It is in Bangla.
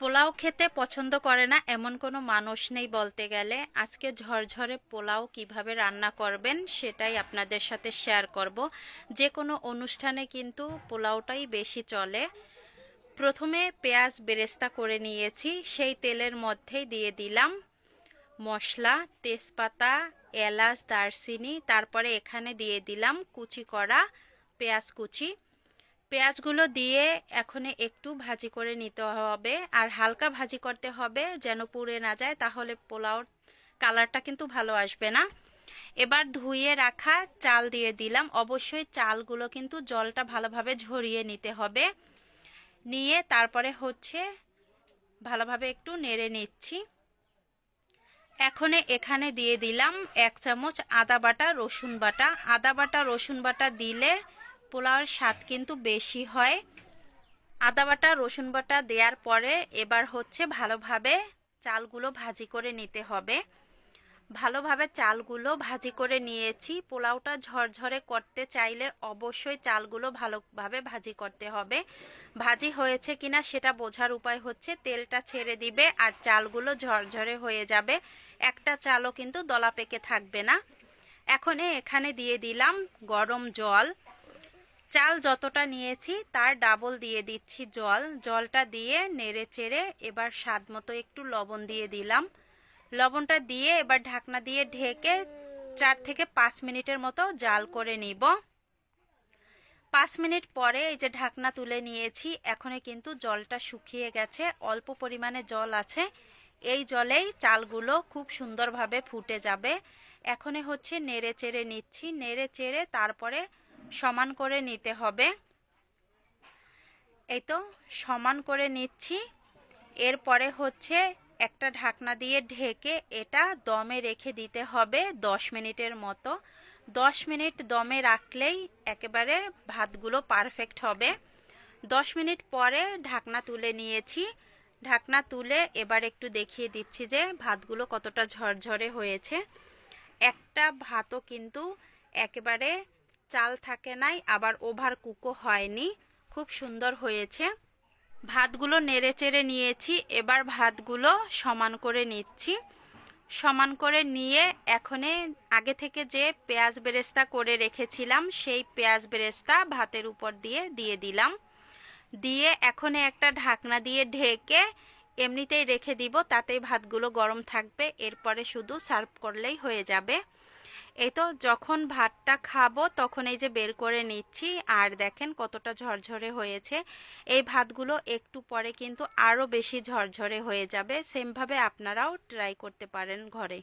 পোলাও খেতে পছন্দ করে না, এমন কোনো মানুষ নেই বলতে গেলে। আজকে ঝরঝরে পোলাও কীভাবে রান্না করবেন সেটাই আপনাদের সাথে শেয়ার করব। যে কোনো অনুষ্ঠানে কিন্তু পোলাওটাই বেশি চলে। প্রথমে পেঁয়াজ বেরেস্তা করে নিয়েছি, সেই তেলের মধ্যেই দিয়ে দিলাম মশলা, তেজপাতা, এলাচ, দারচিনি, তারপরে এখানে দিয়ে দিলাম কুচি করা পেঁয়াজ কুচি। পেঁয়াজগুলো দিয়ে এখন একটু ভাজি করে নিতে হবে আর হালকা ভাজি করতে হবে যেন পুড়ে না যায়, তাহলে পোলাওর কালারটা কিন্তু ভালো আসবে না। এবার ধুয়ে রাখা চাল দিয়ে দিলাম। অবশ্যই চালগুলো কিন্তু জলটা ভালোভাবে ঝরিয়ে নিতে হবে। নিয়ে তারপরে হচ্ছে ভালোভাবে একটু নেড়ে নিচ্ছি। এখন এখানে দিয়ে দিলাম এক চামচ আদা বাটা রসুন বাটা। আদা বাটা রসুন বাটা দিলে পোলাওয়ের স্বাদ কিন্তু বেশি হয়। আদা বাটা, রসুন বাটা দেওয়ার পরে এবার হচ্ছে ভালোভাবে চালগুলো ভাজি করে নিতে হবে। ভালোভাবে চালগুলো ভাজি করে নিয়েছি। পোলাওটা ঝরঝরে করতে চাইলে অবশ্যই চালগুলো ভালোভাবে ভাজি করতে হবে। ভাজি হয়েছে কিনা সেটা বোঝার উপায় হচ্ছে তেলটা ছেড়ে দিবে আর চালগুলো ঝরঝরে হয়ে যাবে। একটা চালও কিন্তু দলা পেকে থাকবে না। এখন এখানে দিয়ে দিলাম গরম জল। চাল যতটা নিয়েছি, তার ডাবল দিয়ে দিচ্ছি জল। জলটা দিয়ে নেড়ে চেড়ে এবার স্বাদ মতো একটু লবণ দিয়ে দিলাম। লবণটা দিয়ে এবার ঢাকনা দিয়ে ঢেকে চার থেকে পাঁচ মিনিটের মতো জাল করে নিব। পাঁচ মিনিট পরে এই যে ঢাকনা তুলে নিয়েছি এখনে কিন্তু জলটা শুকিয়ে গেছে, অল্প পরিমাণে জল আছে। এই জলেই চালগুলো খুব সুন্দরভাবে ফুটে যাবে। এখনে হচ্ছে নেড়ে চেড়ে নিচ্ছি। নেড়ে চেড়ে তারপরে সমান করে নিতে হবে। এই তো, সমান করে নিচ্ছি। এরপরে হচ্ছে একটা ঢাকনা দিয়ে ঢেকে এটা দমে রেখে দিতে হবে দশ মিনিটের মতো। দশ মিনিট দমে রাখলেই একেবারে ভাতগুলো পারফেক্ট হবে। দশ মিনিট পরে ঢাকনা তুলে নিয়েছি। ঢাকনা তুলে এবার একটু দেখিয়ে দিচ্ছি যে ভাতগুলো কতটা ঝরঝরে হয়েছে। একটা ভাতও কিন্তু একেবারে চাল থাকে নাই, আবার ওভার কুকও হয়নি। খুব সুন্দর হয়েছে। ভাতগুলো নেড়ে চেড়ে নিয়েছি, এবার ভাতগুলো সমান করে নিচ্ছি। সমান করে নিয়ে এখনে আগে থেকে যে পেঁয়াজ বেরেস্তা করে রেখেছিলাম, সেই পেঁয়াজ বেরেস্তা ভাতের উপর দিয়ে দিয়ে দিলাম। দিয়ে এখন একটা ঢাকনা দিয়ে ঢেকে এমনিতেই রেখে দিব, তাতেই ভাতগুলো গরম থাকবে, এরপরে শুধু সার্ভ করলেই হয়ে যাবে। এই তো যখন ভাতটা খাব, তখন এই যে বের করে নিচ্ছি, আর দেখেন কতটা ঝরঝরে হয়েছে। এই ভাতগুলো একটু পরে কিন্তু আরও বেশি ঝরঝরে হয়ে যাবে। সেমভাবে আপনারাও ট্রাই করতে পারেন ঘরে।